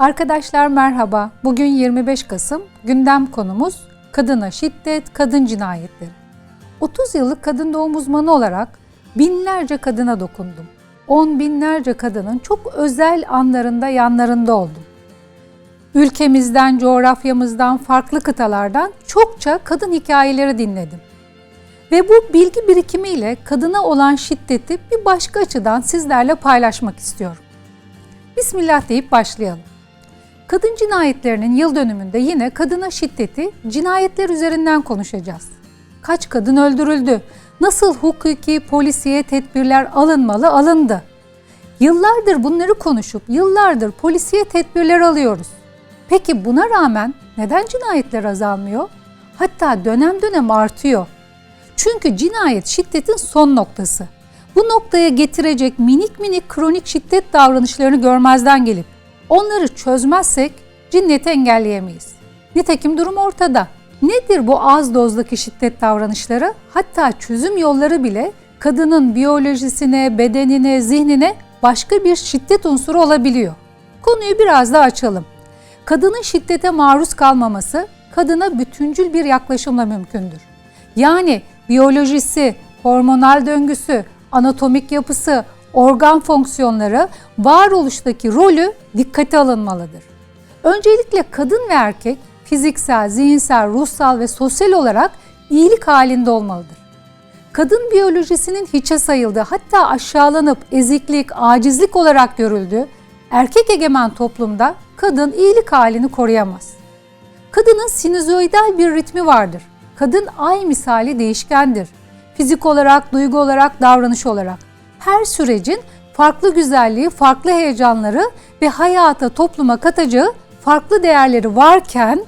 Arkadaşlar merhaba. Bugün 25 Kasım. Gündem konumuz kadına şiddet, kadın cinayetleri. 30 yıllık kadın doğum uzmanı olarak binlerce kadına dokundum. On binlerce kadının çok özel anlarında yanlarında oldum. Ülkemizden, coğrafyamızdan, farklı kıtalardan çokça kadın hikayeleri dinledim. Ve bu bilgi birikimiyle kadına olan şiddeti bir başka açıdan sizlerle paylaşmak istiyorum. Bismillah deyip başlayalım. Kadın cinayetlerinin yıl dönümünde yine kadına şiddeti cinayetler üzerinden konuşacağız. Kaç kadın öldürüldü? Nasıl hukuki, polisiye tedbirler alınmalı alındı? Yıllardır bunları konuşup yıllardır polisiye tedbirler alıyoruz. Peki buna rağmen neden cinayetler azalmıyor? Hatta dönem dönem artıyor. Çünkü cinayet şiddetin son noktası. Bu noktaya getirecek minik minik kronik şiddet davranışlarını görmezden gelip onları çözmezsek cinneti engelleyemeyiz. Nitekim durum ortada. Nedir bu az dozdaki şiddet davranışları? Hatta çözüm yolları bile kadının biyolojisine, bedenine, zihnine başka bir şiddet unsuru olabiliyor. Konuyu biraz daha açalım. Kadının şiddete maruz kalmaması kadına bütüncül bir yaklaşımla mümkündür. Yani biyolojisi, hormonal döngüsü, anatomik yapısı, organ fonksiyonları, varoluştaki rolü dikkate alınmalıdır. Öncelikle kadın ve erkek fiziksel, zihinsel, ruhsal ve sosyal olarak iyilik halinde olmalıdır. Kadın biyolojisinin hiçe sayıldığı hatta aşağılanıp eziklik, acizlik olarak görüldüğü erkek egemen toplumda kadın iyilik halini koruyamaz. Kadının sinüzoidal bir ritmi vardır. Kadın ay misali değişkendir. Fizik olarak, duygu olarak, davranış olarak. Her sürecin farklı güzelliği, farklı heyecanları ve hayata, topluma katacağı farklı değerleri varken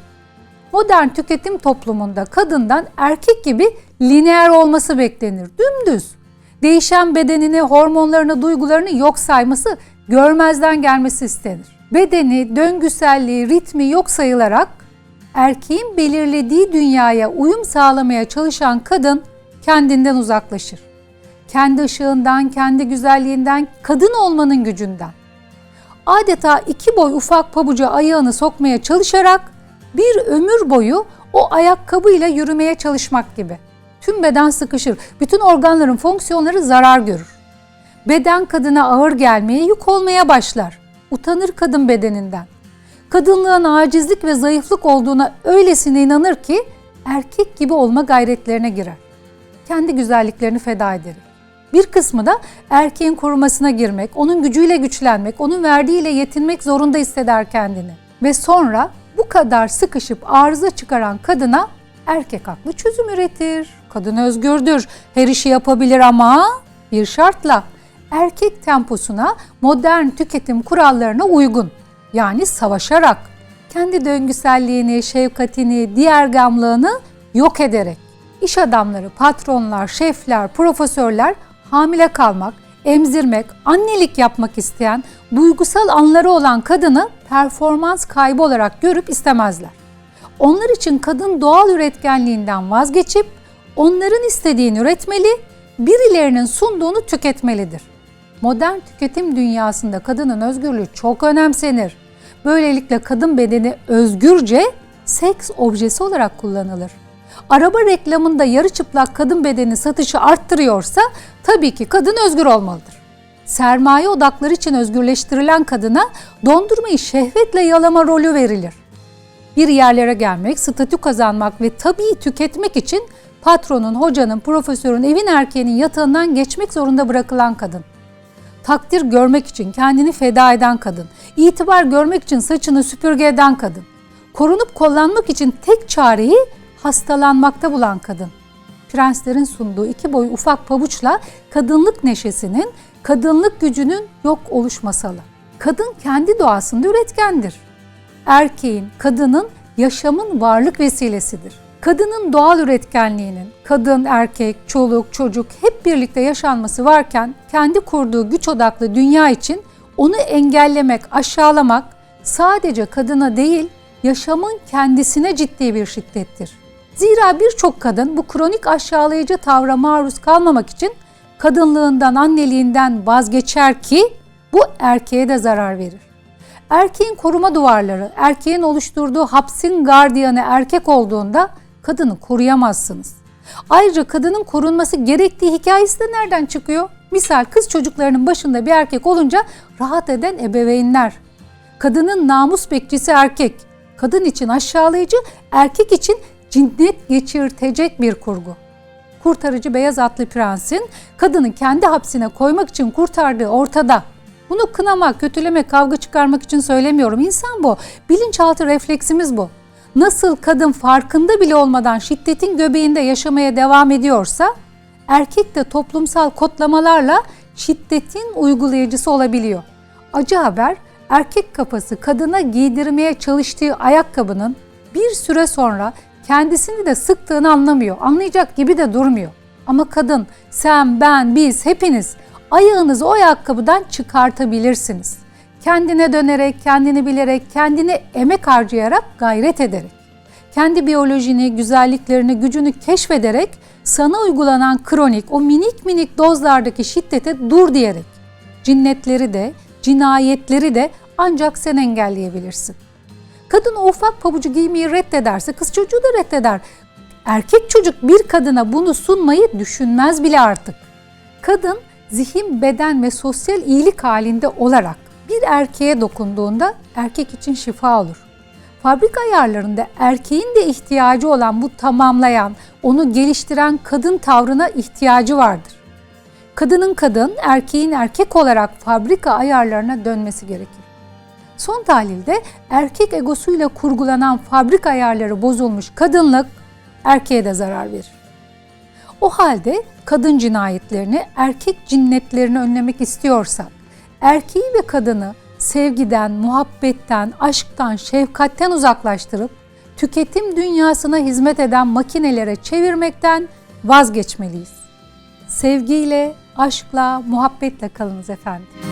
modern tüketim toplumunda kadından erkek gibi lineer olması beklenir. Dümdüz. Değişen bedenini, hormonlarını, duygularını yok sayması, görmezden gelmesi istenir. Bedeni, döngüselliği, ritmi yok sayılarak erkeğin belirlediği dünyaya uyum sağlamaya çalışan kadın kendinden uzaklaşır. Kendi ışığından, kendi güzelliğinden, kadın olmanın gücünden. Adeta iki boy ufak pabuca ayağını sokmaya çalışarak bir ömür boyu o ayakkabıyla yürümeye çalışmak gibi. Tüm beden sıkışır, bütün organların fonksiyonları zarar görür. Beden kadına ağır gelmeye, yük olmaya başlar. Utanır kadın bedeninden. Kadınlığın acizlik ve zayıflık olduğuna öylesine inanır ki erkek gibi olma gayretlerine girer. Kendi güzelliklerini feda eder. Bir kısmı da erkeğin korumasına girmek, onun gücüyle güçlenmek, onun verdiğiyle yetinmek zorunda hisseder kendini. Ve sonra bu kadar sıkışıp arıza çıkaran kadına erkek haklı çözüm üretir. Kadın özgürdür, her işi yapabilir ama bir şartla erkek temposuna, modern tüketim kurallarına uygun. Yani savaşarak, kendi döngüselliğini, şefkatini, diğer gamlığını yok ederek. İş adamları, patronlar, şefler, profesörler hamile kalmak, emzirmek, annelik yapmak isteyen, duygusal anları olan kadını performans kaybı olarak görüp istemezler. Onlar için kadın doğal üretkenliğinden vazgeçip onların istediğini üretmeli, birilerinin sunduğunu tüketmelidir. Modern tüketim dünyasında kadının özgürlüğü çok önemsenir. Böylelikle kadın bedeni özgürce seks objesi olarak kullanılır. Araba reklamında yarı çıplak kadın bedeni satışı arttırıyorsa tabii ki kadın özgür olmalıdır. Sermaye odakları için özgürleştirilen kadına dondurmayı şehvetle yalama rolü verilir. Bir yerlere gelmek, statü kazanmak ve tabii tüketmek için patronun, hocanın, profesörün, evin erkeğinin yatağından geçmek zorunda bırakılan kadın takdir görmek için kendini feda eden kadın, itibar görmek için saçını süpürge eden kadın, korunup kollanmak için tek çareyi hastalanmakta bulan kadın. Prenslerin sunduğu iki boy ufak pabuçla kadınlık neşesinin, kadınlık gücünün yok oluş masalı. Kadın kendi doğasında üretkendir. Erkeğin, kadının yaşamın varlık vesilesidir. Kadının doğal üretkenliğinin kadın, erkek, çoluk, çocuk hep birlikte yaşanması varken kendi kurduğu güç odaklı dünya için onu engellemek, aşağılamak sadece kadına değil yaşamın kendisine ciddi bir şiddettir. Zira birçok kadın bu kronik aşağılayıcı tavra maruz kalmamak için kadınlığından, anneliğinden vazgeçer ki bu erkeğe de zarar verir. Erkeğin koruma duvarları, erkeğin oluşturduğu hapsin gardiyanı erkek olduğunda kadını koruyamazsınız. Ayrıca kadının korunması gerektiği hikayesi de nereden çıkıyor? Misal kız çocuklarının başında bir erkek olunca rahat eden ebeveynler. Kadının namus bekçisi erkek. Kadın için aşağılayıcı, erkek için cinnet geçirtecek bir kurgu. Kurtarıcı beyaz atlı prensin kadını kendi hapsine koymak için kurtardığı ortada. Bunu kınamak, kötülemek, kavga çıkarmak için söylemiyorum. İnsan bu. Bilinçaltı refleksimiz bu. Nasıl kadın farkında bile olmadan şiddetin göbeğinde yaşamaya devam ediyorsa, erkek de toplumsal kodlamalarla şiddetin uygulayıcısı olabiliyor. Acı haber, erkek kafası kadına giydirmeye çalıştığı ayakkabının bir süre sonra kendisini de sıktığını anlamıyor. Anlayacak gibi de durmuyor. Ama kadın, sen, ben, biz, hepiniz ayağınızı o ayakkabıdan çıkartabilirsiniz. Kendine dönerek, kendini bilerek, kendine emek harcayarak, gayret ederek. Kendi biyolojini, güzelliklerini, gücünü keşfederek sana uygulanan kronik, o minik minik dozlardaki şiddete dur diyerek. Cinnetleri de, cinayetleri de ancak sen engelleyebilirsin. Kadın o ufak pabucu giymeyi reddederse kız çocuğu da reddeder. Erkek çocuk bir kadına bunu sunmayı düşünmez bile artık. Kadın zihin, beden ve sosyal iyilik halinde olarak bir erkeğe dokunduğunda erkek için şifa olur. Fabrika ayarlarında erkeğin de ihtiyacı olan bu tamamlayan, onu geliştiren kadın tavrına ihtiyacı vardır. Kadının kadın, erkeğin erkek olarak fabrika ayarlarına dönmesi gerekir. Son tahlilde erkek egosuyla kurgulanan fabrika ayarları bozulmuş kadınlık erkeğe de zarar verir. O halde kadın cinayetlerini, erkek cinnetlerini önlemek istiyorsak, erkeği ve kadını sevgiden, muhabbetten, aşktan, şefkatten uzaklaştırıp tüketim dünyasına hizmet eden makinelere çevirmekten vazgeçmeliyiz. Sevgiyle, aşkla, muhabbetle kalınız efendim.